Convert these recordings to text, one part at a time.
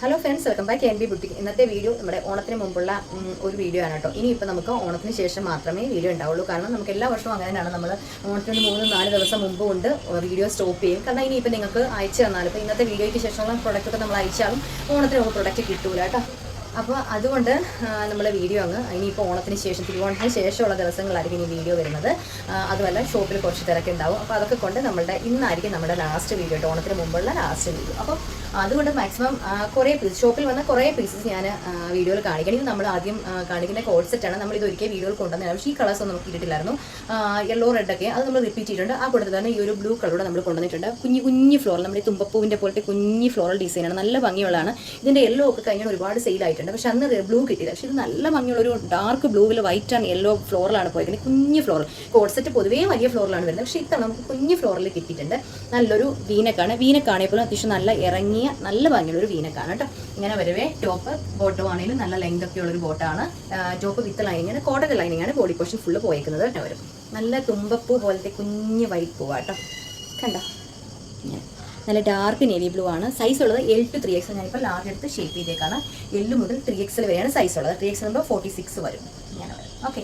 Hello friends welcome back N B boutique ഇന്നത്തെ video നമ്മുടെ ഓണത്തിന് മുമ്പുള്ള ഒരു വീഡിയോ ആണ് കേട്ടോ. ഇനി ഇപ്പോൾ നമുക്ക് ഓണത്തിന് ശേഷം മാത്രമേ വീഡിയോ ഉണ്ടാവുള്ളൂ. കാരണം നമുക്ക് എല്ലാ വർഷവും അങ്ങനെയാണ് നമ്മൾ ഓണത്തിന് മൂന്ന് നാല് ദിവസം മുമ്പ് കൊണ്ട് വീഡിയോ സ്റ്റോപ്പ് ചെയ്യും. കാരണം ഇനിയിപ്പോൾ നിങ്ങൾക്ക് അയച്ചു തന്നാലും ഇപ്പോൾ ഇന്നത്തെ വീഡിയോയ്ക്ക് ശേഷമുള്ള പ്രോഡക്റ്റ് ഒക്കെ നമ്മൾ അയച്ചാലും ഓണത്തിന് മുമ്പ് പ്രൊഡക്റ്റ് കിട്ടൂല കേട്ടോ. അപ്പോൾ അതുകൊണ്ട് നമ്മൾ വീഡിയോ അങ്ങ് ഇനിയിപ്പോൾ ഓണത്തിന് ശേഷം തിരുവോണത്തിന് ശേഷമുള്ള ദിവസങ്ങളായിരിക്കും ഇനി വീഡിയോ വരുന്നത്. അതുമല്ല ഷോപ്പിൽ കുറച്ച് തിരക്ക് ഉണ്ടാവും അപ്പോൾ അതൊക്കെ കൊണ്ട് നമ്മളുടെ ഇന്നായിരിക്കും നമ്മുടെ ലാസ്റ്റ് വീഡിയോ ഓണത്തിന് മുമ്പുള്ള ലാസ്റ്റ് വീഡിയോ അപ്പോൾ അതുകൊണ്ട് മാക്സിമം കുറേ പീസ് ഷോപ്പിൽ വന്ന കുറേ പീസസ് ഞാൻ വീഡിയോയിൽ കാണിക്കണം. ഇത് നമ്മൾ ആദ്യം കാണിക്കുന്ന കോൺസെപ്റ്റാണ് നമ്മൾ ഇത് ഒരിക്കൽ വീഡിയോയിൽ കൊണ്ടുവന്നത് പക്ഷേ ഈ കളേഴ്സ് ഒന്നും നമുക്ക് ഇട്ടിട്ടില്ലായിരുന്നു യെല്ലോ റെഡ് ഒക്കെ അത് നമ്മൾ റിപ്പീറ്റ് ചെയ്തിട്ടുണ്ട്. ആ കൂട്ടത്തിൽ തന്നെ ഈ ഒരു ബ്ലൂ കളറൂടെ നമ്മൾ കൊണ്ടുവന്നിട്ടുണ്ട്. കുഞ്ഞു കുഞ്ഞു ഫ്ലോറൽ നമ്മുടെ തുമ്പപ്പൂവിന്റെ പോലത്തെ കുഞ്ഞു ഫ്ലോറൽ ഡിസൈനാണ് നല്ല ഭംഗിയുള്ളതാണ്. ഇതിന്റെ യെല്ലോ ഒക്കെ കഴിഞ്ഞാൽ ഒരുപാട് സെയിലായിട്ടുണ്ട് പക്ഷെ അന്ന് ബ്ലൂ കിട്ടിയില്ല. പക്ഷെ ഇത് നല്ല ഭംഗിയുള്ള ഒരു ഡാർക്ക് ബ്ലൂവിൽ വൈറ്റ് ആൻഡ് യെല്ലോ ഫ്ലോറിലാണ് പോയിരിക്കുന്നത് കുഞ്ഞു ഫ്ലോറൽ കോഡ്സെറ്റ് പൊതുവേ വലിയ ഫ്ലോറിലാണ് വരുന്നത്. പക്ഷേ ഇത്തവണ നമുക്ക് കുഞ്ഞു ഫ്ലോറിൽ കിട്ടിയിട്ടുണ്ട്. നല്ലൊരു വീനക്കാണ്. വീനക്കാണെങ്കിൽ പോലും അത്യാവശ്യം നല്ല ഇറങ്ങിയ നല്ല ഭംഗിയുള്ള ഒരു വീനക്കാണ് കേട്ടോ. ഇങ്ങനെ വരവേ ടോപ്പ് ബോട്ടം ആണെങ്കിലും നല്ല ലെങ്ത് ഒക്കെ ഉള്ളൊരു ബോട്ടാണ് ടോപ്പ് വിത്ത് ലൈനിങ് ആണ്. കോട്ടൺ ലൈനിങ് ആണ് ബോഡി പോർഷൻ ഫുള്ള് പോയേക്കുന്നത് കേട്ടോ വരും നല്ല തുമ്പപ്പൂ പോലത്തെ കുഞ്ഞ് വൈറ്റ് പൂവാട്ടോ കണ്ടോ? നല്ല ഡാർക്ക് നേവി ബ്ലൂ ആണ്. സൈസ് ഉള്ളത് എൽ ടു ത്രീ എക്സ് ഞാനിപ്പോൾ ലാർജ് എടുത്ത് ഷേപ്പ് ചെയ്തേക്കാണ്. എല്ല് മുതൽ ത്രീ എക്സിൽ വരെയാണ് സൈസ് ഉള്ളത്. Three X number forty six വരും. ഞാൻ വരും ഓക്കെ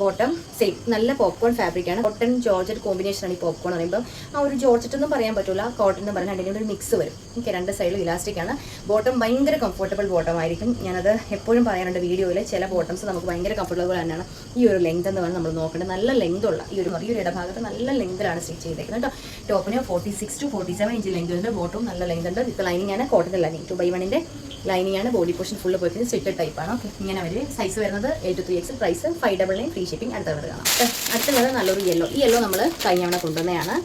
ബോട്ടം സെയിം നല്ല പോപ്കോൺ ഫാബ്രിക്കാണ് കോട്ടൺ ജോർജറ്റ് കോമ്പിനേഷൻ ആണ് ഈ പോപ്കോൺ പറയുമ്പോൾ ആ ഒരു ജോർജറ്റ് ഒന്നും പറയാൻ പറ്റില്ല കോട്ടൺ എന്ന് പറഞ്ഞാൽ അതിന്റെ ഒരു മിക്സ് വരും. ഓക്കെ രണ്ട് സൈഡിലും ഇലാസ്റ്റിക് ആണ്. ബോട്ടം ഭയങ്കര കംഫർട്ടബിൾ ബോട്ടം ആയിരിക്കും. ഞാനത് എപ്പോഴും പറയാറുണ്ട് വീഡിയോയിൽ ചില ബോട്ടംസ് നമുക്ക് ഭയങ്കര കംഫർട്ടബിൾ തന്നെയാണ്. ഈ ഒരു ലെങ്ത് എന്ന് പറഞ്ഞാൽ നമ്മൾ നോക്കേണ്ടത്. നല്ല ലെങ്ത് ഉള്ള ഈ ഒരു ഈ ഒരു ഇടഭാഗത്ത് നല്ല ലെങ്തിലാണ് സ്റ്റിച്ച് ചെയ്തേക്കുന്നത് കേട്ടോ. ടോപ്പിന് forty six to forty seven inch length ഉണ്ട്. ബോട്ടും നല്ല ലെങ്ത് ഉണ്ട്. വിത്ത് ലൈനിങ് ആണ്. കോട്ടൺ ലൈനിങ് ടു ബൈ വണ്ണിന്റെ ലൈനിങ് ആണ്. ബോഡി പോർഷൻ ഫുള്ള് പോയിരിക്കുന്നത് സ്വിറ്റഡ് ടൈപ്പ് ആണ്. ഓക്കെ ഇങ്ങനെ വരും. സൈസ് വരുന്നത് eight to three X price five double nine free shipping അടുത്ത കളർ കാണാം. അടുത്ത കളർ നല്ലൊരു യെല്ലോ ഈ യെല്ലോ നമ്മൾ കഴിഞ്ഞവണ കൊണ്ടുവന്നതാണ്.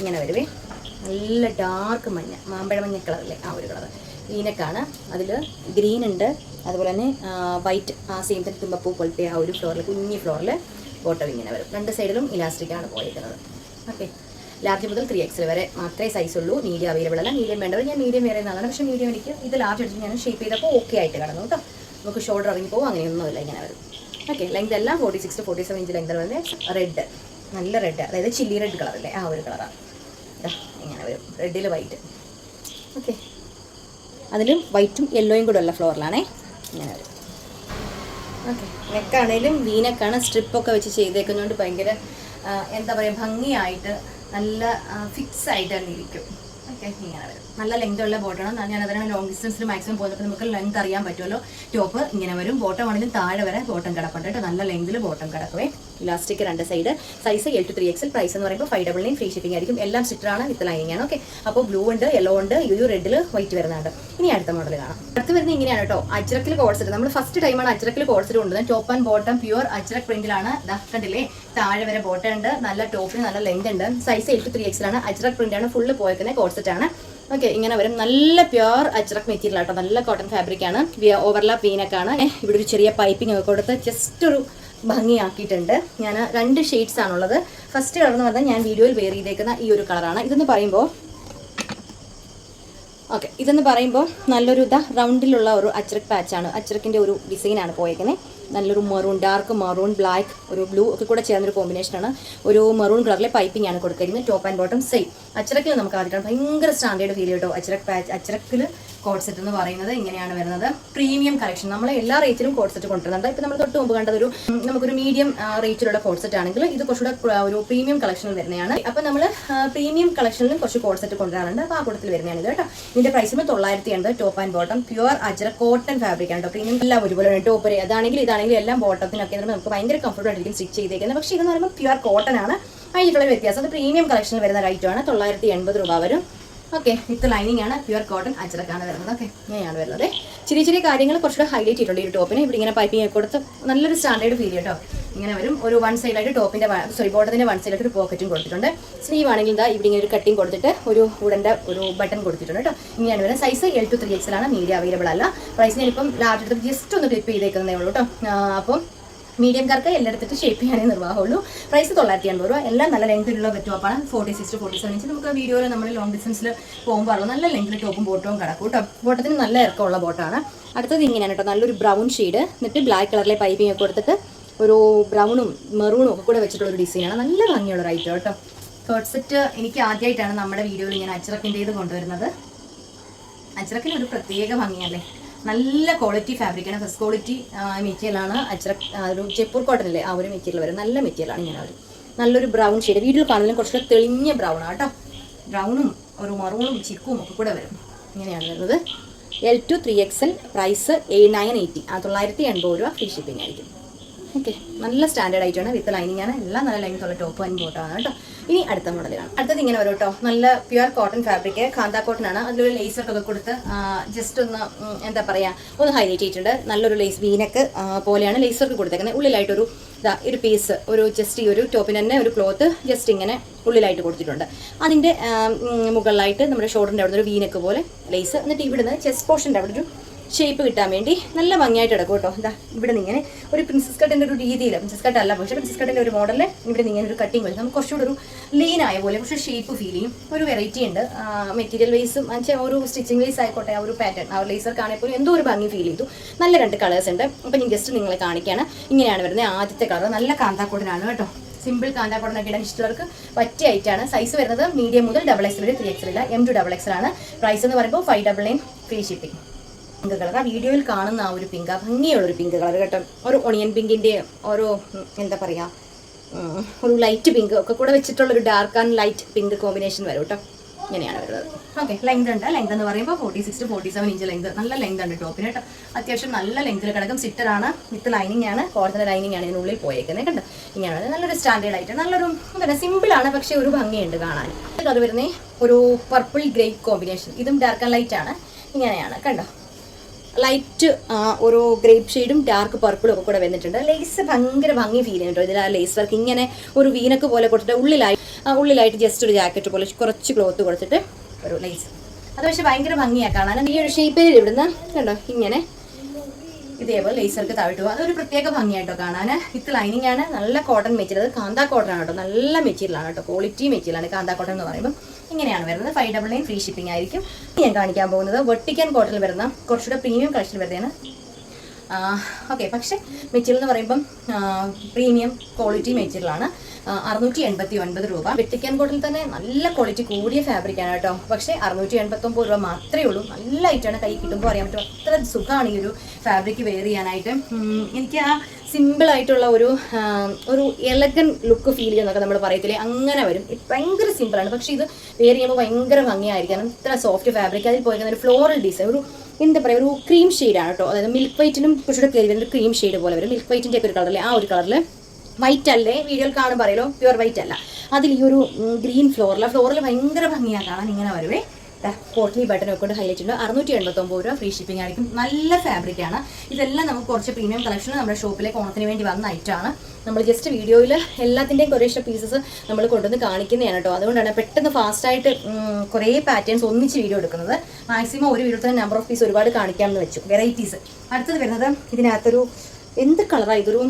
ഇങ്ങനെ വരുവേ. നല്ല ഡാർക്ക് മഞ്ഞ മാമ്പഴ മഞ്ഞ കളറല്ലേ ആ ഒരു കളർ വീനക്കാണ് അതിൽ ഗ്രീൻ ഉണ്ട്. അതുപോലെ തന്നെ വൈറ്റ് ആ സെയിം തന്നെ തുമ്പപ്പൂ പോലത്തെ ആ ഒരു ഫ്ലോറിൽ കുഞ്ഞി ഫ്ലോറിൽ ബോട്ടം ഇങ്ങനെ വരും. രണ്ട് സൈഡിലും ഇലാസ്റ്റിക്കാണ് പോയിരിക്കുന്നത് ഓക്കെ ലാർജ് മുതൽ ത്രീ എക്സിൽ വരെ മാത്രമേ സൈസ് ഉള്ളൂ. മീഡിയം അവൈലബിൾ അല്ല. മീഡിയം വേണ്ടത് ഞാൻ മീഡിയം വേറെ നല്ലതാണ് പക്ഷേ മീഡിയം എനിക്ക് ഇത് ലാർജ് എടുത്ത് ഞാൻ ഷേപ്പ് ചെയ്തപ്പോൾ ഓക്കെ ആയിട്ട് കിടന്നു കേട്ടോ. നമുക്ക് ഷോൾഡർ ഇറങ്ങി പോകും അങ്ങനെയൊന്നുമില്ല. ഇങ്ങനെ വരും. ഓക്കെ ലെങ്ത് എല്ലാം forty six to forty seven inch length വരുന്നത് റെഡ് നല്ല റെഡ് അതായത് ചില്ലി റെഡ് കളറല്ലേ ആ ഒരു കളറാണ് ഇങ്ങനെ വരും. റെഡിൽ വൈറ്റ് ഓക്കെ അതിലും വൈറ്റും യെല്ലോയും കൂടെ ഉള്ള ഫ്ലോറിലാണേ ഇങ്ങനെ വരും. ഓക്കെ നെക്കാണേലും വീനക്കാണ് സ്ട്രിപ്പൊക്കെ വെച്ച് ചെയ്തേക്കുന്നതുകൊണ്ട് ഭയങ്കര എന്താ പറയുക ഭംഗിയായിട്ട് നല്ല ഫിക്സ് ആയിട്ട് തന്നെ ഇരിക്കും. ഓക്കെ ഇങ്ങനെ വരും. നല്ല ലെങ്ത് ഉള്ള ബോട്ടാണ് ഞാൻ അതിനാണ് ലോങ് ഡിസ്റ്റൻസിൽ മാക്സിമം പോകുന്നത് നമുക്ക് ലെങ്ത് അറിയാൻ പറ്റുമല്ലോ. ടോപ്പ് ഇങ്ങനെ വരും. ബോട്ടം ആണെങ്കിലും താഴെ വരെ ബോട്ടം കിടപ്പുണ്ട് കേട്ടോ. നല്ല ലെങ്തിൽ ബോട്ടം കിടക്കുവേ. ഇലാസ്റ്റിക് രണ്ട് side size L to three XL price എന്ന് പറയുമ്പോൾ five double nine free shipping ആയിരിക്കും. എല്ലാം സ്റ്റിറ്ററാണ് വിത്ത് ലൈനിങ് ആണ്. ഓക്കെ അപ്പോൾ ബ്ലൂ ഉണ്ട് യെല്ലോ ഉണ്ട് യു യു റെഡിൽ വൈറ്റ് വരുന്നുണ്ട് ഇനി അടുത്ത മോഡൽ കാണാം. അടുത്ത് വരുന്നത് ഇങ്ങനെയാണ് കേട്ടോ. അജ്രക്കിൽ കോഡ്സെറ്റ് നമ്മൾ ഫസ്റ്റ് ടൈമാണ് അജ്രക്കിൽ കോഡ്സെറ്റ് കൊണ്ടുവന്നത് top and bottom pure Ajrak പ്രിന്റിലാണ് കണ്ടില്ലേ താഴെ വരെ ബോട്ടം ഉണ്ട്. നല്ല ടോപ്പിന് നല്ല ലെങ്ത് ഉണ്ട്. സൈസ് എൽ ടു ത്രീ എക്സിലാണ് അജ്രക് പ്രിന്റ് ആണ്. ഫുള്ള് പോയിരിക്കുന്നത് കോഡ്സെറ്റ് ആണ് ഇങ്ങനെ വരും. നല്ല പ്യുവർ അജ്രക് മെറ്റീരിയൽ ആട്ടോ. നല്ല കോട്ടൺ ഫാബ്രിക് ആണ്. ഓവർലാപ്പ് ആണ്. ഇവിടെ ഒരു ചെറിയ പൈപ്പിംഗ് ഒക്കെ കൊടുത്ത് ജസ്റ്റ് ഒരു ഭംഗിയാക്കിയിട്ടുണ്ട്. ഞാൻ രണ്ട് ഷെയ്ഡ്സ് ആണുള്ളത്. ഫസ്റ്റ് കളർ എന്ന് പറഞ്ഞാൽ ഞാൻ വീഡിയോയിൽ വെയർ ചെയ്തേക്കുന്ന ഈ ഒരു കളറാണ് ഇതെന്ന് പറയുമ്പോൾ ഓക്കെ ഇതെന്ന് പറയുമ്പോൾ നല്ലൊരു ഇതാ റൗണ്ടിലുള്ള ഒരു അച്ചറക് പാച്ചാണ്. അച്ചറക്കിന്റെ ഒരു ഡിസൈനാണ് പോയേക്കുന്നത് നല്ലൊരു മെറൂൺ ഡാർക്ക് മെറൂൺ ബ്ലാക്ക് ഒരു ബ്ലൂ ഒക്കെ കൂടെ ചേർന്നൊരു കോമ്പിനേഷനാണ് ഒരു മെറൂൺ കളറിലെ പൈപ്പിംഗ് ആണ് കൊടുക്കുന്നത് ടോപ്പ് ആൻഡ് ബോട്ടം സെയിം അച്ചറക്കിൽ നമുക്ക് ആദ്യമായിട്ടാണ് ഭയങ്കര സ്റ്റാൻഡേർഡ് ഫീൽ കേട്ടോ അച്ചറക് പാച്ച് അച്ചറക്കിൽ കോഡ് സെറ്റ് എന്ന് പറയുന്നത് ഇങ്ങനെയാണ് വരുന്നത്. പ്രീമിയം കളക്ഷൻ നമ്മൾ എല്ലാ റേറ്റിലും കോഡ് സെറ്റ് കൊണ്ടുവരുന്നുണ്ട്. ഇപ്പം നമ്മൾ തൊട്ട് മുമ്പ് കണ്ടത് ഒരു നമുക്കൊരു മീഡിയം റേറ്റിലുള്ള കോഡ് സെറ്റ് ആണെങ്കിൽ ഇത് കുറച്ചുകൂടെ ഒരു പ്രീമിയം കളക്ഷനിൽ വരുന്നതാണ്. അപ്പം നമ്മൾ പ്രീമിയം കളക്ഷനിലും കുറച്ച് കോഡ് സെറ്റ് കൊണ്ടുവരാറുണ്ട്. അപ്പോൾ ആ കൂട്ടത്തിൽ വരുന്നതാണ് ഇത് കേട്ടോ. ഇതിന്റെ പ്രൈസ് തൊള്ളായിരത്തി എൺപത് top and bottom pure Ajrak cotton fabric ആണ് കേട്ടോ. പ്രീമിയം എല്ലാം ഒരുപോലെ ടോപ്പ് അതാണെങ്കിൽ ഇതാണെങ്കിൽ എല്ലാം ബോട്ടത്തിനൊക്കെ നമുക്ക് ഭയങ്കര കംഫർട്ടബിൾ ആയിരിക്കും സ്റ്റിച്ച് ചെയ്തേക്കുന്നത്. പക്ഷേ ഇതെന്ന് പറയുമ്പോൾ പ്യുവർ കോട്ടൺ ആണ്. അതിനുള്ള വ്യത്യാസം. അത് പ്രീമിയം കളക്ഷനിൽ വരുന്ന റൈറ്റ് ആണ്. തൊള്ളായിരത്തി എൺപത് രൂപ വരും. ഓക്കെ വിത്ത് ലൈനിങ് ആണ് പ്യുവർ കോട്ടൺ അച്ചടക്കാണ് വരുന്നത്. ഓക്കെ ഇങ്ങനെയാണ് വരുന്നത്. ചെറിയ ചെറിയ കാര്യങ്ങൾ കുറച്ചുകൂടെ ഹൈലൈറ്റ് ചെയ്തിട്ടുണ്ട് ഈ ടോപ്പിന് ഇവിടെ ഇങ്ങനെ പൈപ്പിംഗ് ഒക്കെ കൊടുത്ത് നല്ലൊരു സ്റ്റാൻഡേർഡ് ഫീൽ കേട്ടോ. ഇങ്ങനെ വരും. ഒരു വൺ സൈഡായിട്ട് ടോപ്പിന്റെ സോറി ബോട്ടത്തിന്റെ വൺ സൈഡായിട്ട് ഒരു പോക്കറ്റും കൊടുത്തിട്ടുണ്ട്. സ്ലീവ് ആണെങ്കിൽ ഇതാ ഇവിടെ ഇങ്ങനെ ഒരു കട്ടിങ് കൊടുത്തിട്ട് ഒരു ഉടന്റെ ഒരു ബട്ടൺ കൊടുത്തിട്ടുണ്ട് കേട്ടോ. ഇങ്ങനെയാണ് വരുന്നത്. സൈസ് എൽ ടു ത്രീ എക്സിലാണ് മീഡിയ അവൈലബിൾ അല്ല. പ്രൈസ് ഇപ്പം ലാർജ് എടുത്ത് ജസ്റ്റ് ഒന്ന് ടിപ്പ് ചെയ്തേക്കുന്നതേ ഉള്ളൂ കേട്ടോ. അപ്പം മീഡിയംകാർക്ക് എല്ലാം എടുത്തിട്ട് ഷേപ്പ് ചെയ്യാനേ നിർവാഹമുള്ളൂ. പ്രൈസ് തൊള്ളായിരത്തി എൺപത് രൂപ. എല്ലാം നല്ല ലെങ്തിലുള്ള ടോപ്പാണ് forty six forty seven inch നമുക്ക് വീഡിയോയിൽ നമ്മൾ ലോങ് ഡിസ്റ്റൻസിൽ പോകുമ്പോൾ നല്ല ലെങ്തിൽ ടോപ്പും ബോട്ടവും കിടക്കും കേട്ടോ. ബോട്ടത്തിന് നല്ല ഇറക്കമുള്ള ബോട്ടാണ് അടുത്തത് ഇങ്ങനെയാണ് കേട്ടോ. നല്ലൊരു ബ്രൗൺ ഷെയ്ഡ് എന്നിട്ട് ബ്ലാക്ക് കളറിലെ പൈപ്പിംഗ് ഒക്കെ കൊടുത്തിട്ട് ഒരു ബ്രൗണും മെറൂണും ഒക്കെ കൂടെ വെച്ചിട്ടുള്ള ഒരു ഡിസൈനാണ് നല്ല ഭംഗിയുള്ള റൈറ്റ് കേട്ടോ. കേർട്ട് സെറ്റ് എനിക്ക് ആദ്യമായിട്ടാണ് നമ്മുടെ വീഡിയോയിൽ ഞാൻ അച്ചറക്കിന്റെ ഇത് കൊണ്ടുവരുന്നത്. അച്ചറക്കിന് ഒരു പ്രത്യേക ഭംഗിയല്ലേ നല്ല ക്വാളിറ്റി ഫാബ്രിക് ആണ്. ഫസ്റ്റ് ക്വാളിറ്റി മെറ്റീരിയലാണ് അച്ചറ ഒരു ജയ്പൂർ കോട്ടൺ അല്ലേ ആ ഒരു മെറ്റീരിയൽ വരും നല്ല മെറ്റീരിയലാണ് ഇങ്ങനെ ഒരു. നല്ലൊരു ബ്രൗൺ ഷെയ്ഡ് വീട്ടിൽ കാണുന്നതിലും കുറച്ചുകൂടെ തെളിഞ്ഞ ബ്രൗൺ ആണ് കേട്ടോ. ബ്രൗണും ഒരു മറൂണും ചിക്കും ഒക്കെ കൂടെ വരും. ഇങ്ങനെയാണ് വരുന്നത്. L to three X L price nine eighty ആ തൊള്ളായിരത്തി എൺപത് രൂപ ഫ്രീ ഷിപ്പിംഗ് ആയിരിക്കും. ഓക്കെ നല്ല സ്റ്റാൻഡേർഡ് ആയിട്ടാണ് വിത്ത് ലൈനിങ് ആണ് എല്ലാം നല്ല ലൈനിങ് ഉള്ള ടോപ്പ് ആൻഡ് ബോട്ടം ആണ് കേട്ടോ ഇനി അടുത്ത മോഡലാണ് അടുത്തത് ഇങ്ങനെ വരും കേട്ടോ നല്ല pure cotton fabric kantha cotton ആണ്. അതിലൊരു ലേസ് ഒക്കെ കൊടുത്ത് ജസ്റ്റ് ഒന്ന് എന്താ പറയുക ഒന്ന് ഹൈലൈറ്റ് ചെയ്തിട്ടുണ്ട്. നല്ലൊരു ലേസ് വീനക്ക് പോലെയാണ് ലേസ് ഒക്കെ കൊടുത്തേക്കുന്നത്. ഉള്ളിലായിട്ടൊരു ഇതാ ഒരു പീസ് ഒരു ജസ്റ്റ് ഈ ഒരു ടോപ്പിന് തന്നെ ഒരു ക്ലോത്ത് ജസ്റ്റ് ഇങ്ങനെ ഉള്ളിലായിട്ട് കൊടുത്തിട്ടുണ്ട്. അതിന്റെ മുകളിലായിട്ട് നമ്മുടെ ഷോൾഡറിന്റെ അവിടെ ഒരു വീനക്ക് പോലെ ലേസ് എന്നിട്ട് ഇവിടുന്ന് ചെസ്റ്റ് പോർഷന്റെ അവിടെ ഒരു ഷേപ്പ് കിട്ടാൻ വേണ്ടി നല്ല ഭംഗിയായിട്ട് എടുക്കും കേട്ടോ. എന്താ ഇവിടെ നിന്ന് ഇങ്ങനെ ഒരു പ്രിൻസസ് കട്ടിന്റെ ഒരു രീതിയിൽ പ്രിൻസസ് കട്ട് അല്ല പക്ഷേ പ്രിൻസസ് കട്ടിന്റെ ഒരു മോഡലിൽ ഇവിടെ നിന്ന് ഇങ്ങനെ ഒരു കട്ടിങ് വരും. നമുക്ക് കുറച്ചുകൂടെ ഒരു ലീൻ ആയ പോലെ പക്ഷേ ഷേപ്പ് ഫീൽ ചെയ്യും. ഒരു വെറൈറ്റി ഉണ്ട്. മെറ്റീരിയൽ വൈസും വെച്ചാൽ ഒരു സ്റ്റിച്ചിങ് വൈസ് ആയിക്കോട്ടെ ആ ഒരു പാറ്റേൺ ആ ഒരു ലേസർ പോലും എന്തോ ഒരു ഭംഗി ഫീൽ ചെയ്തു. നല്ല രണ്ട് കളേഴ്സ് ഉണ്ട്. അപ്പം ഞാൻ ജസ്റ്റ് നിങ്ങളെ കാണിക്കുകയാണ് ഇങ്ങനെയാണ് വരുന്നത് ആദ്യത്തെ കളർ നല്ല കാന്താക്കൂടനാണ് കേട്ടോ. സിമ്പിൾ കാന്താക്കോടൻ ഒക്കെ ഇടാൻ ഇഷ്ടമുള്ളവർക്ക് പറ്റിയ ഐറ്റാണ് സൈസ് വരുന്നത് മീഡിയം മുതൽ ഡബിൾ എക്സ് വരെ ത്രീ എക്സ് ഇല്ല. എം ടു ഡബിൾ എക്സ് ആണ് പ്രൈസ് എന്ന് പറയുമ്പോൾ five double nine free shipping pink colour ആ വീഡിയോയിൽ കാണുന്ന ആ ഒരു പിങ്ക് ഭംഗിയുള്ള ഒരു പിങ്ക് കളർ കേട്ടോ. ഒരു ഒണിയൻ പിങ്കിന്റെ ഓരോ എന്താ പറയുക ഒരു ലൈറ്റ് പിങ്ക് ഒക്കെ കൂടെ വെച്ചിട്ടുള്ള ഒരു dark and light pink combination വരും കേട്ടോ. ഇങ്ങനെയാണ് വരുന്നത്. ഓക്കെ ലെങ്ത് ഉണ്ട്. ലെങ്ത് എന്ന് പറയുമ്പോൾ forty six to forty seven inch length നല്ല ലെങ്ത് ഉണ്ട് ടോപ്പിന് കേട്ടോ. അത്യാവശ്യം നല്ല ലെങ്ത്തിൽ കിടക്കും. സിറ്ററാണ് വിത്ത് ലൈനിങ് ആണ്. കോർത്തിന്റെ ലൈനിങ് ആണ് ഇതിനുള്ളിൽ പോയേക്കുന്നത് കണ്ടോ? ഇങ്ങനെയാണ് നല്ലൊരു സ്റ്റാൻഡേർഡ് ആയിട്ട്. നല്ലൊരു എന്താ സിമ്പിൾ ആണ് പക്ഷേ ഒരു ഭംഗിയുണ്ട് കാണാൻ. അത് വരുന്നത് ഒരു പർപ്പിൾ ഗ്രേ കോമ്പിനേഷൻ ഇതും ഡാർക്ക് ആൻഡ് ലൈറ്റ് ആണ്. ഇങ്ങനെയാണ് കണ്ടോ? ലൈറ്റ് ഒരു ഗ്രേപ്പ് ഷെയ്ഡും ഡാർക്ക് പർപ്പിളും ഒക്കെ കൂടെ വന്നിട്ടുണ്ട്. ലേസ് ഭയങ്കര ഭംഗി ഫീൽ ചെയ്യുന്നുണ്ടോ ഇതിൽ ആ ലേസ് വർക്ക് ഇങ്ങനെ ഒരു വീനക്ക് പോലെ കൊടുത്തിട്ട് ഉള്ളിലായി ഉള്ളിലായിട്ട് ജസ്റ്റ് ഒരു ജാക്കറ്റ് പോലെ കുറച്ച് ക്ലോത്ത് കൊടുത്തിട്ട് ഒരു ലേസ് അത് പക്ഷെ ഭയങ്കര ഭംഗിയാണ് കാണാൻ. ഈ ഒരു ഷേപ്പിൽ ഇവിടുന്ന് കണ്ടോ ഇങ്ങനെ ഇതേപോലെ ലേസർക്ക് താഴ്ത്തു പോകും അതൊരു പ്രത്യേക ഭംഗിയായിട്ടോ കാണാൻ വിത്ത് ലൈനിങ് ആണ്. നല്ല കോട്ടൺ മെറ്റീരിയൽ അത് കാന്താ കോട്ടൺ ആണ് കേട്ടോ. നല്ല മെറ്റീരിയൽ ആണ് കേട്ടോ. ക്വാളിറ്റി മെറ്റീരിയൽ ആണ് കാന്താ കോട്ടൺ എന്ന് പറയുമ്പോൾ ഇങ്ങനെയാണ് വരുന്നത്. Five double nine free shipping ആയിരിക്കും. ഞാൻ കാണിക്കാൻ പോകുന്നത് വെട്ടിക്കൻ കോട്ടണിൽ വരുന്ന കുറച്ചുകൂടെ പ്രീമിയം കളക്ഷൻ വരുന്നതാണ്. ഓക്കെ പക്ഷേ മെറ്റീരിയൽ എന്ന് പറയുമ്പം പ്രീമിയം ക്വാളിറ്റി മെറ്റീരിയലാണ് അറുന്നൂറ്റി എൺപത്തി ഒൻപത് രൂപ. വെട്ടിക്കാൻ കോട്ടിൽ തന്നെ നല്ല ക്വാളിറ്റി കൂടിയ ഫാബ്രിക് ആണ് കേട്ടോ. പക്ഷേ അറുന്നൂറ്റി എൺപത്തി ഒമ്പത് രൂപ മാത്രമേ ഉള്ളൂ. നല്ല ഐറ്റാണ് കൈ കിട്ടുമ്പോൾ അറിയാൻ പറ്റും. അത്ര സുഖമാണ് ഈ ഒരു ഫാബ്രിക് വെയർ ചെയ്യാനായിട്ട്. എനിക്ക് ആ സിമ്പിൾ ആയിട്ടുള്ള ഒരു ഒരു എലഗൻ ലുക്ക് ഫീൽ ചെയ്യുന്നൊക്കെ നമ്മൾ പറയത്തില്ലേ? അങ്ങനെ വരും. ഭയങ്കര സിമ്പിളാണ് പക്ഷേ ഇത് വെയർ ചെയ്യുമ്പോൾ ഭയങ്കര ഭംഗിയായിരിക്കും. ഇത്ര സോഫ്റ്റ് ഫാബ്രിക് അതിൽ പോയിരിക്കുന്ന ഒരു ഫ്ലോറൽ ഡിസൈൻ ഒരു എന്താ പറയുക ഒരു ക്രീം ഷെയ്ഡാണ് കേട്ടോ. അതായത് മിൽക്ക് വൈറ്റിനും കുറച്ചുകൂടെ കയറി വരുന്ന ഒരു ക്രീം ഷെയ്ഡ് പോലെ വരും. മിൽക്ക് വൈറ്റിന്റെ ഒക്കെ ഒരു കളറിലെ ആ ഒരു കളറിൽ വൈറ്റ് അല്ലേ? വീഡിയോയിൽ കാണുമ്പോൾ പറയലോ? പ്യുവർ വൈറ്റ് അല്ല. അതിൽ ഈ ഒരു ഗ്രീൻ ഫ്ലോറിൽ ഫ്ലോറിൽ ഭയങ്കര ഭംഗിയാ കാണാൻ ഇങ്ങനെ വരുവേ. പോട്ട്ലി ബട്ടൺ കൊണ്ട് ഹൈലൈറ്റ് ഉണ്ട് അറുന്നൂറ്റി എൺപത്തൊമ്പത് രൂപ ഫ്രീ ഷിപ്പിംഗ് ആയിരിക്കും. നല്ല ഫാബ്രിക് ആണ്. ഇതെല്ലാം നമുക്ക് കുറച്ച് പ്രീമിയം കളക്ഷൻ നമ്മുടെ ഷോപ്പിലേക്ക് ഓണത്തിന് വേണ്ടി വന്ന ഐറ്റമാണ് നമ്മൾ ജസ്റ്റ് വീഡിയോയിൽ എല്ലാത്തിന്റെയും കുറേ ഇഷ്ടം പീസസ് നമ്മൾ കൊണ്ടുവന്ന് കാണിക്കുന്നതാണ് കേട്ടോ. അതുകൊണ്ടാണ് പെട്ടെന്ന് ഫാസ്റ്റായിട്ട് കുറേ പാറ്റേൺസ് ഒന്നിച്ച് വീഡിയോ എടുക്കുന്നത്. മാക്സിമം ഒരു വീഡിയോ തന്നെ നമ്പർ ഓഫ് പീസ് ഒരുപാട് കാണിക്കാമെന്ന് വെച്ചു. വെറൈറ്റീസ് അടുത്തത് വരുന്നത് ഇതിനകത്തൊരു എന്ത് കളറാ ഇതൊരു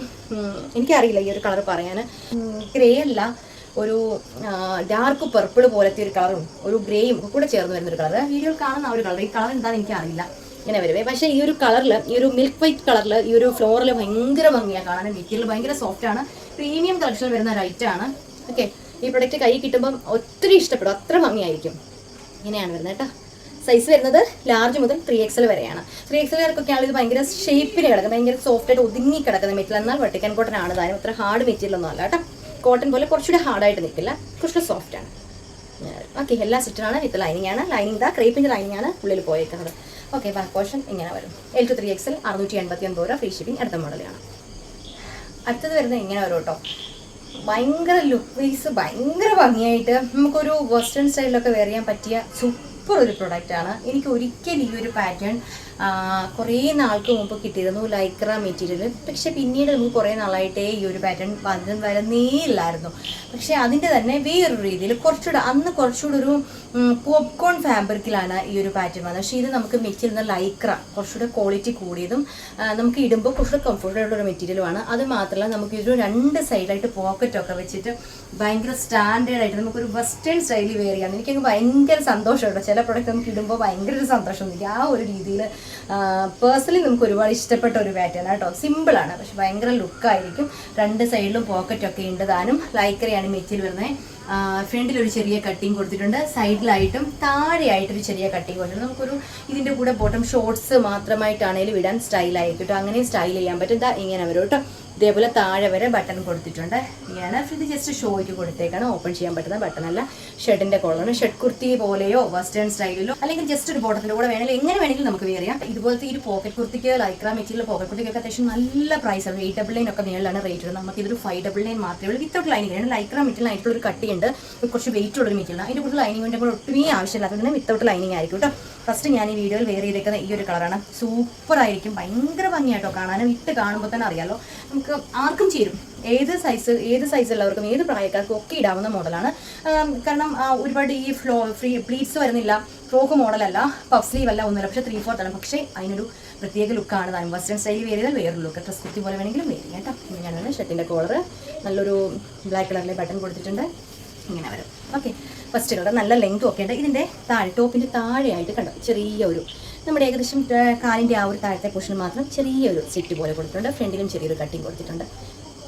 എനിക്കറിയില്ല ഈ ഒരു കളർ പറയാൻ ഗ്രേ അല്ല ഒരു ഡാർക്ക് പർപ്പിൾ പോലത്തെ ഒരു കളറും ഒരു ഗ്രേയും ഒക്കെ കൂടെ ചേർന്ന് വരുന്ന ഒരു കളർ വീഡിയോയിൽ കാണുന്ന ഒരു കളർ ഈ കളർ എന്താണെന്ന് എനിക്കറിയില്ല. ഇങ്ങനെ വരുവേ. പക്ഷേ ഈ ഒരു കളറിൽ ഈ ഒരു മിൽക്ക് വൈറ്റ് കളറിൽ ഈ ഒരു ഫ്ലോറിൽ ഭയങ്കര ഭംഗിയാണ് കാണാൻ മെറ്റീരിയൽ ഭയങ്കര സോഫ്റ്റ് ആണ്. പ്രീമിയം കളക്ഷനിൽ വരുന്ന ഒരു ഐറ്റമാണ് ഓക്കെ ഈ പ്രൊഡക്റ്റ് കൈ കിട്ടുമ്പം ഒത്തിരി ഇഷ്ടപ്പെടും. അത്ര ഭംഗിയായിരിക്കും. ഇങ്ങനെയാണ് വരുന്നത് കേട്ടോ. സൈസ് വരുന്നത് ലാർജ് മുതൽ ത്രീ എക്സൽ വരെയാണ്. ത്രീ എക്സലുകാർക്കൊക്കെ ആണെങ്കിൽ ഇത് ഭയങ്കര ഷേപ്പിന് കിടക്കുന്നത് ഭയങ്കര സോഫ്റ്റ് ആയിട്ട് ഒതുങ്ങി കിടക്കുന്ന മെറ്റീരിയൽ എന്നാൽ വെട്ടിക്കൻ കോട്ടൺ ആണ് താനും അത്ര ഹാർഡ് മെറ്റീരിയൽ ഒന്നും അല്ല കേട്ടോ. കോട്ടൺ പോലെ കുറച്ചുകൂടി ഹാർഡായിട്ട് നിൽക്കില്ല. കുറച്ചുകൂടി സോഫ്റ്റ് ആണ്. ഓക്കെ എല്ലാ സെറ്റിനാണ് വിത്ത് ലൈനിങ് ആണ്. ലൈനിങ് ദാ ക്രേപ്പിന്റെ ലൈനിങ് ആണ് ഉള്ളിൽ പോയേക്കുന്നത്. ഓക്കെ ബാക്ക് പോർഷൻ ഇങ്ങനെ വരും. എൽ ടു ത്രീ എക്സൽ അറുന്നൂറ്റി എൺപത്തി ഒൻപത് രൂപ ഫ്രീ ഷിപ്പിംഗ് അടുത്ത മോഡലാണ് അടുത്തത് വരുന്നത് ഇങ്ങനെ വരും കേട്ടോ. ഭയങ്കര ലുക്ക് വൈസ് ഭയങ്കര ഭംഗിയായിട്ട് നമുക്കൊരു വെസ്റ്റേൺ സ്റ്റൈലിലൊക്കെ വെയർ ചെയ്യാൻ പറ്റിയ സൂപ്പർ ഒരു പ്രൊഡക്റ്റാണ് എനിക്ക് ഒരിക്കലും ഈ ഒരു പാറ്റേൺ കുറേ നാൾക്ക് മുമ്പ് കിട്ടിയിരുന്നു ലൈക്ര മെറ്റീരിയൽ പക്ഷെ പിന്നീട് നമുക്ക് കുറേ നാളായിട്ടേ ഈ ഒരു പാറ്റേൺ വന്നു വരുന്നേ ഇല്ലായിരുന്നു. പക്ഷേ അതിന്റെ തന്നെ വേറൊരു രീതിയിൽ കുറച്ചുകൂടെ അന്ന് കുറച്ചുകൂടെ ഒരു പോപ്കോൺ ഫാബ്രിക്കിലാണ് ഈ ഒരു പാറ്റേൺ വന്നത്. പക്ഷേ ഇത് നമുക്ക് മെറ്റീരിയൽ ലൈക്ര കുറച്ചുകൂടെ ക്വാളിറ്റി കൂടിയതും നമുക്ക് ഇടുമ്പോൾ കുറച്ചുകൂടെ കംഫർട്ടബിൾ ഒരു മെറ്റീരിയലുമാണ് അത് മാത്രമല്ല നമുക്ക് ഇതൊരു രണ്ട് സൈഡായിട്ട് പോക്കറ്റൊക്കെ വെച്ചിട്ട് ഭയങ്കര സ്റ്റാൻഡേർഡ് ആയിട്ട് നമുക്കൊരു വെസ്റ്റേൺ സ്റ്റൈലിൽ വെയർ ചെയ്യാം. എനിക്കങ്ങ് ഭയങ്കര സന്തോഷമുണ്ട്. ചില പ്രൊഡക്റ്റ് നമുക്ക് ഇടുമ്പോൾ ഭയങ്കര ഒരു സന്തോഷം ആ ഒരു രീതിയിൽ പേഴ്സണലി നമുക്ക് ഒരുപാട് ഇഷ്ടപ്പെട്ട ഒരു പാറ്റേൺ കേട്ടോ. സിമ്പിളാണ് പക്ഷെ ഭയങ്കര ലുക്കായിരിക്കും രണ്ട് സൈഡിലും പോക്കറ്റൊക്കെ ഉണ്ട് താനും. ലൈക്കറിയാണ് മെറ്റീരിയൽ വരുന്നത് ഫ്രണ്ടിൽ ഒരു ചെറിയ കട്ടിങ് കൊടുത്തിട്ടുണ്ട്. സൈഡിലായിട്ടും താഴെയായിട്ടൊരു ചെറിയ കട്ടിങ് കൊടുത്തിട്ടുണ്ട്. നമുക്കൊരു ഇതിന്റെ കൂടെ ബോട്ടം ഷോർട്സ് മാത്രമായിട്ടാണെങ്കിലും ഇടാൻ സ്റ്റൈലായിരിക്കും കേട്ടോ. അങ്ങനെ സ്റ്റൈൽ ചെയ്യാൻ പറ്റും. ഇതാ ഇങ്ങനെ വരും കേട്ടോ. ഇതേപോലെ താഴെ വരെ ബട്ടൺ കൊടുത്തിട്ടുണ്ട്. ഇങ്ങനെ ഇത് ജസ്റ്റ് ഷോയ്ക്ക് കൊടുത്തേക്കാണ്. ഓപ്പൺ ചെയ്യാൻ പറ്റുന്ന ബട്ടൺ അല്ല. ഷർട്ടിന്റെ കോളാണ് ഷർട്ട് കുർത്തി പോലെയോ വെസ്റ്റേൺ സ്റ്റൈലിലോ അല്ലെങ്കിൽ ജസ്റ്റ് ഒരു ബോട്ടത്തിന്റെ കൂടെ വേണമെങ്കിൽ എങ്ങനെ വേണമെങ്കിലും നമുക്ക് ചെയ്യാം. ഇതുപോലത്തെ ഈ പോക്കറ്റ് കുർത്തിക്ക് ലൈക്രാ മെറ്റീരിയൽ പോക്കറ്റ് കുർത്തിക്കൊക്കെ അത്യാവശ്യം നല്ല പ്രൈസ് ആണ്. എയ്റ്റ് ഡബിൾ നൈൻ ഒക്കെ മേളിലാണ് റേറ്റ് വരുന്നത് നമുക്ക് ഇതൊരു ഫൈവ് ഡബിൾ നൈൻ മാത്രമേ ഉള്ളൂ. വിത്തൗട്ട് ലൈനിങ് ആണ്. ലൈക്ര മെറ്റീരിയൽ ആയിട്ടുള്ള ഒരു കട്ടിയുണ്ട്. കുറച്ച് വെയിറ്റ് ഉള്ളൊരു മെറ്റീരിയൽ അതിന്റെ കൂടുതൽ ലൈനിങ്ങിന്റെ കൂടെ ഒട്ടുമേ ആവശ്യമില്ലാത്തത് വിത്തൗട്ട് ലൈനിങ് ആയിരിക്കും കേട്ടോ. ഫസ്റ്റ് ഞാൻ ഈ വീഡിയോയിൽ വെയർ ചെയ്തേക്കുന്ന ഈ ഒരു കളറാണ് സൂപ്പർ ആയിരിക്കും. ഭയങ്കര ഭംഗിയായിട്ടോ കാണാനും. ഇട്ട് കാണുമ്പോൾ തന്നെ അറിയാലോ. നമുക്ക് ആർക്കും ചേരും. ഏത് സൈസ് ഏത് സൈസ് ഉള്ളവർക്കും ഏത് പ്രായക്കാർക്കും ഒക്കെ ഇടാവുന്ന മോഡലാണ് കാരണം ഒരുപാട് ഈ ഫ്ലോ ഫ്രീ പ്ലീറ്റ്സ് വരുന്നില്ല. ഫ്രോക്ക് മോഡലല്ല പഫ് സ്ലീവ് അല്ല. ഒന്നുമില്ല. പക്ഷേ ത്രീ ഫോർത്ത് ആണ്. പക്ഷേ അതിനൊരു പ്രത്യേക ലുക്കാണ് താനും വെസ്റ്റേൺ സ്റ്റൈൽ വേറെ ചെയ്താൽ വേറൊരു ലുക്ക് ഡ്രസ് കുത്തി പോലെ വേണമെങ്കിലും വേറെ കേട്ടോ. ഇങ്ങനെയാണ് ഷർട്ടിന്റെ കോളർ നല്ലൊരു ബ്ലാക്ക് കളറിലെ ബട്ടൺ കൊടുത്തിട്ടുണ്ട്. ഇങ്ങനെ വരും. ഓക്കെ ഫസ്റ്റ് കളർ നല്ല ലെങ്തും ഒക്കെ ഉണ്ട്. ഇതിന്റെ താഴെ ടോപ്പിന്റെ താഴെയായിട്ട് കണ്ടോ? ചെറിയ ഒരു നമ്മുടെ ഏകദേശം കാലിന്റെ ആ ഒരു താഴത്തെ പോർഷൻ മാത്രം ചെറിയൊരു സിറ്റ് പോലെ കൊടുത്തിട്ടുണ്ട്. ഫ്രണ്ടിലും ചെറിയൊരു കട്ടിങ് കൊടുത്തിട്ടുണ്ട്.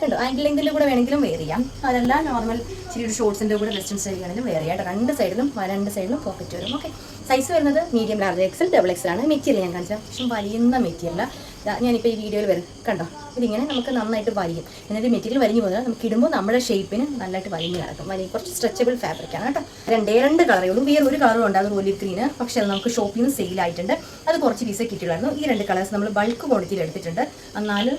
കണ്ടോ? ആങ്കിൾ ലെങ്തിന്റെ കൂടെ വേണമെങ്കിലും വെയർ ചെയ്യാം. അതല്ല നോർമൽ ചെറിയൊരു ഷോർട്സിന്റെ കൂടെ വെസ്റ്റേൺ സ്റ്റൈൽ ആണെങ്കിലും വെയർ ചെയ്യാം രണ്ട് സൈഡിലും രണ്ട് സൈഡിലും പോക്കറ്റ് വരും. ഓക്കെ സൈസ് വരുന്നത് medium large XL double XL ആണ്. മെറ്റീരിയൽ ഞാൻ കാണിച്ചാൽ പക്ഷേ വലിയുന്ന മെറ്റീരിയൽ ഞാനിപ്പോൾ ഈ വീഡിയോയിൽ വരും. കണ്ടോ? ഇതിങ്ങനെ നമുക്ക് നന്നായിട്ട് വലിയും. എന്നിട്ട് മെറ്റീരിയൽ വലിഞ്ഞു പോകുന്നത് നമുക്ക് ഇടുമ്പോൾ നമ്മുടെ ഷേപ്പിന് നല്ലതായിട്ട് വലിഞ്ഞ് കിടക്കും. വലിയ കുറച്ച് സ്ട്രെച്ചബിൾ ഫാബ്രിക്കാണ് കേട്ടോ. രണ്ടേ രണ്ട് കളറേ ഉള്ളൂ. വേറെ ഒരു കളറും ഉണ്ട്. അത് ഗ്രീന് പക്ഷേ അത് നമുക്ക് ഷോപ്പിൽ നിന്ന് സെയിൽ ആയിട്ടുണ്ട്. അത് കുറച്ച് പീസ് കിട്ടിയുള്ളായിരുന്നു ഈ രണ്ട് കളേഴ്സ് നമ്മൾ ബൾക്ക് ക്വാണ്ടിറ്റിയിൽ എടുത്തിട്ടുണ്ട്. എന്നാലും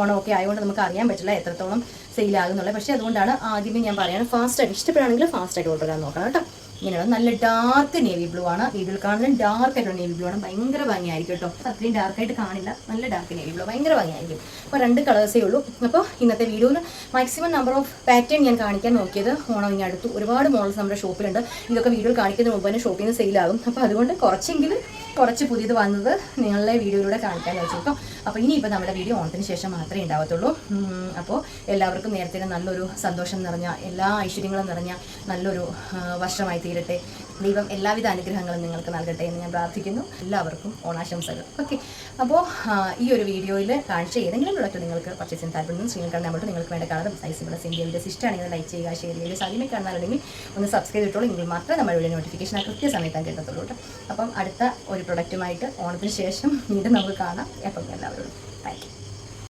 ഓണമൊക്കെ ആയതുകൊണ്ട് നമുക്ക് അറിയാൻ പറ്റില്ല എത്രത്തോളം സെയിൽ ആകുന്നുള്ളത് പക്ഷേ അതുകൊണ്ടാണ് ആദ്യമേ ഞാൻ പറയുന്നത് ഫാസ്റ്റായിട്ട് ഇഷ്ടപ്പെടുകയാണെങ്കിൽ ഫാസ്റ്റായിട്ട് ഓർഡർ ചെയ്യാൻ നോക്കണം കേട്ടോ. ഇങ്ങനെയാണ് നല്ല ഡാർക്ക് നേവി ബ്ലൂ ആണ്. വീഡിയോയിൽ കാണുന്ന ഡാർക്ക് ആയിട്ടുള്ള നേവി ബ്ലൂ ആണ്. ഭയങ്കര ഭംഗിയായിരിക്കും കേട്ടോ. അത്രയും ഡാർക്ക് ആയിട്ട് കാണില്ല. നല്ല ഡാർക്ക് നേവി ബ്ലൂ ഭയങ്കര ഭംഗിയായിരിക്കും. അപ്പോൾ രണ്ട് കളേഴ്സേ ഉള്ളൂ. അപ്പോൾ ഇന്നത്തെ വീഡിയോയിൽ മാക്സിമം നമ്പർ ഓഫ് പാറ്റേൺ ഞാൻ കാണിക്കാൻ നോക്കിയത് ഓണം ഇനി അടുത്തു ഒരുപാട് മോഡൽസ് നമ്മുടെ ഷോപ്പിലുണ്ട് ഇതൊക്കെ വീഡിയോയിൽ കാണിക്കുന്നതിന് മുമ്പ് തന്നെ ഷോപ്പിൽ നിന്ന് സെയിലാകും അപ്പോൾ അതുകൊണ്ട് കുറച്ചെങ്കിലും കുറച്ച് പുതിയത് വന്നത് നിങ്ങളുടെ വീഡിയോയിലൂടെ കാണിക്കാൻ വെച്ചു അപ്പോൾ ഇനിയിപ്പോൾ നമ്മുടെ വീഡിയോ ഓണത്തിന് ശേഷം മാത്രമേ ഉണ്ടാവത്തുള്ളൂ. അപ്പോൾ എല്ലാവർക്കും നേരത്തെ നല്ലൊരു സന്തോഷം നിറഞ്ഞ എല്ലാ ഐശ്വര്യങ്ങളും നിറഞ്ഞ നല്ലൊരു വർഷമായി തീരട്ടെ. ദൈവം എല്ലാവിധ അനുഗ്രഹങ്ങളും നിങ്ങൾക്ക് നൽകട്ടെ എന്ന് ഞാൻ പ്രാർത്ഥിക്കുന്നു. എല്ലാവർക്കും ഓണാശംസകൾ. ഓക്കെ അപ്പോൾ ഈ ഒരു വീഡിയോയിൽ കാണിച്ച ഏതെങ്കിലും പ്രൊഡക്റ്റ് നിങ്ങൾക്ക് പർച്ചേസ് ചെയ്യാൻ താല്പര്യം സ്ക്രീൻ കാണാൻ പറ്റും നിങ്ങൾക്ക് വേണ്ട കളറും സൈസ് ഇവിടെ സെൻഡ് ചെയ്യുക ഇഷ്ടമാണെങ്കിൽ ലൈക്ക് ചെയ്യുക ഷെയർ ചെയ്യുക സാധ്യമേ കാണാനുണ്ടെങ്കിൽ ഒന്ന് സബ്സ്ക്രൈബ് ചെയ്തിട്ടുള്ളൂ എങ്കിൽ മാത്രമേ നമ്മുടെ വീഡിയോ നോട്ടിഫിക്കേഷൻ ആ കൃത്യസമയത്താണ് കിട്ടത്തുള്ളൂ കേട്ടോ. അപ്പം അടുത്ത ഒരു പ്രൊഡക്റ്റുമായിട്ട് ഓണത്തിന് ശേഷം വീണ്ടും നമുക്ക് കാണാം. അപ്പം എല്ലാവരോടും താങ്ക്